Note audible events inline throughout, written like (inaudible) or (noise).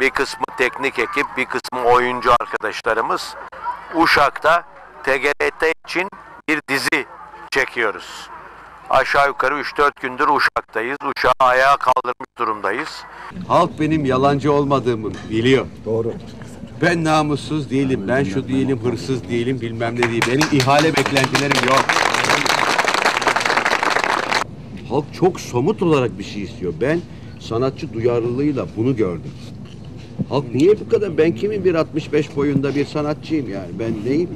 bir kısmı teknik ekip, bir kısmı oyuncu arkadaşlarımız Uşak'ta TGRT için bir dizi çekiyoruz. Aşağı yukarı 3-4 gündür Uşak'tayız. Uşağı ayağa kaldırmış durumdayız. Halk benim yalancı olmadığımı biliyor. Doğru. Ben namussuz değilim, ben şu değilim, hırsız değilim, bilmem ne değil. Benim ihale beklentilerim yok. Halk çok somut olarak bir şey istiyor. Ben sanatçı duyarlılığıyla bunu gördüm. Halk niye bu kadar? Ben kimim? Bir 65 boyunda bir sanatçıyım yani. Ben neyim?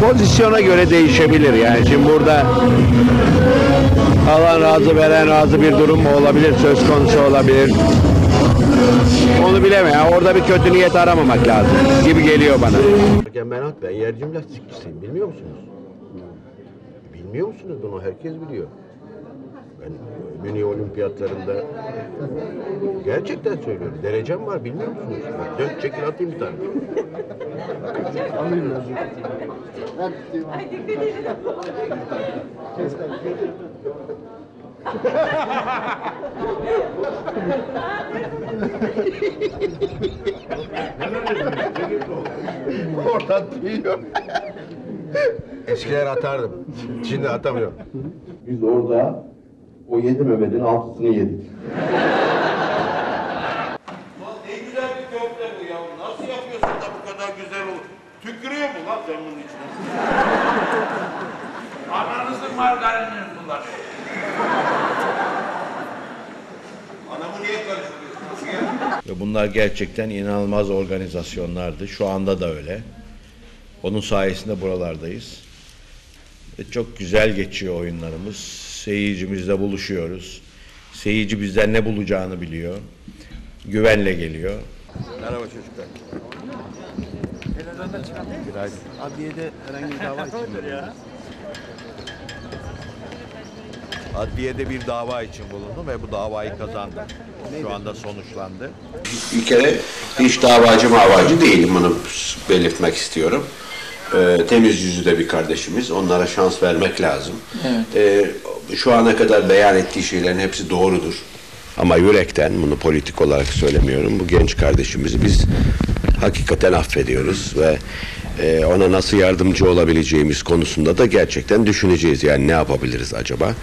Pozisyona göre değişebilir yani. Şimdi burada alan razı veren razı bir durum mu olabilir? Söz konusu olabilir. Onu bilemem. Orada bir kötü niyet aramamak lazım gibi geliyor bana. Ben, ben yercim lastikçisiyim. Bilmiyor musunuz? Bilmiyor musunuz bunu? Herkes biliyor. Ben Münih Olimpiyatlarında gerçekten söylüyorum. Derecem var bilmiyor musunuz? Bak, dön çekil atayım bir tane. Oradan duyuyor. Eskiler atardım. Şimdi atamıyorum. Biz orada o yedi Mehmet'in altısını yedik. Ne güzel bir köfte bu ya. Nasıl yapıyorsun da bu kadar güzel olur? Tükürüyor mu lan sen bunun içine? Ananızın margarinini bunlar. Anamı niye karıştırıyorsun? ya? Ve bunlar gerçekten inanılmaz organizasyonlardı. Şu anda da öyle. Onun sayesinde buralardayız. Ve çok güzel geçiyor oyunlarımız. Seyircimizle buluşuyoruz. Seyirci bizden ne bulacağını biliyor. Güvenle geliyor. Merhaba çocuklar. Günaydın. Adliyede herhangi bir dava için mi? Adliyede bir dava için bulundum ve bu davayı kazandım. Şu anda sonuçlandı. Bir kere hiç davacı mavacı değilim bunu belirtmek istiyorum. Ee, temiz yüzlü de bir kardeşimiz. Onlara şans vermek lazım. Ee, şu ana kadar beyan ettiği şeylerin hepsi doğrudur. Ama yürekten bunu politik olarak söylemiyorum. Bu genç kardeşimizi biz hakikaten affediyoruz ve e, ona nasıl yardımcı olabileceğimiz konusunda da gerçekten düşüneceğiz. Yani ne yapabiliriz acaba?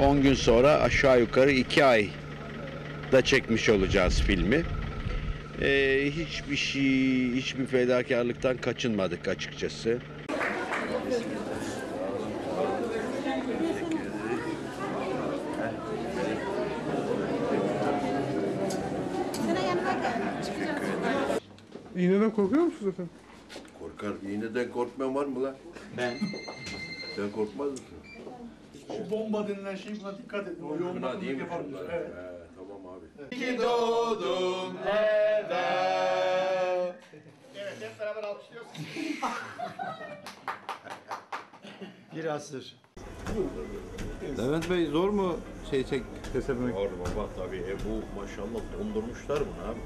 10 gün sonra aşağı yukarı 2 ay da çekmiş olacağız filmi. Ee, hiçbir şey, hiçbir fedakarlıktan kaçınmadık açıkçası. İğneden korkuyor musunuz efendim? Korkar. İğneden korkmayan var mı lan? Ben. Sen korkmaz mısın? O bomba denilen şey buna dikkat edin. O yoğun bakımlık yapar bizi. Evet. tamam abi. İyi ki Levent Bey zor mu şey çek kesebilmek? Doğru baba tabii. E, bu maşallah dondurmuşlar bunu abi.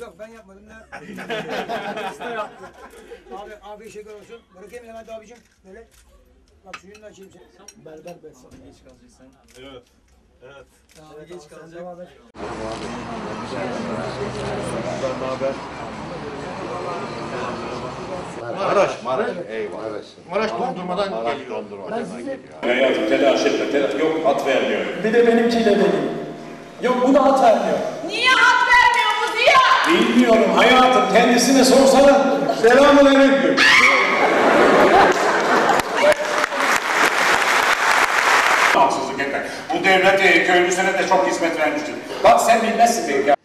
Yok ben yapmadım da. (laughs) Usta yaptı. Abi abi şeker olsun. Bırakayım Levent abicim. Böyle. Bak suyunu. Berber sana. Geç kalacaksın. Evet. Evet. Abi geç kalacak. Devam et. Maraş, Maraş. Eyvallah. Maraş dondurmadan geliyor. Hayatım telaş etme. Telaş. Yok at vermiyor. Bir de benimkiyle benim. Yok bu da at vermiyor. Niye hak vermiyor bu Ziya? Bilmiyorum hayatım. Kendisine sorsana. Selamun aleyküm. Haksızlık etme. Bu devlet köylüsüne de çok hizmet vermiştir. Bak sen bilmezsin belki.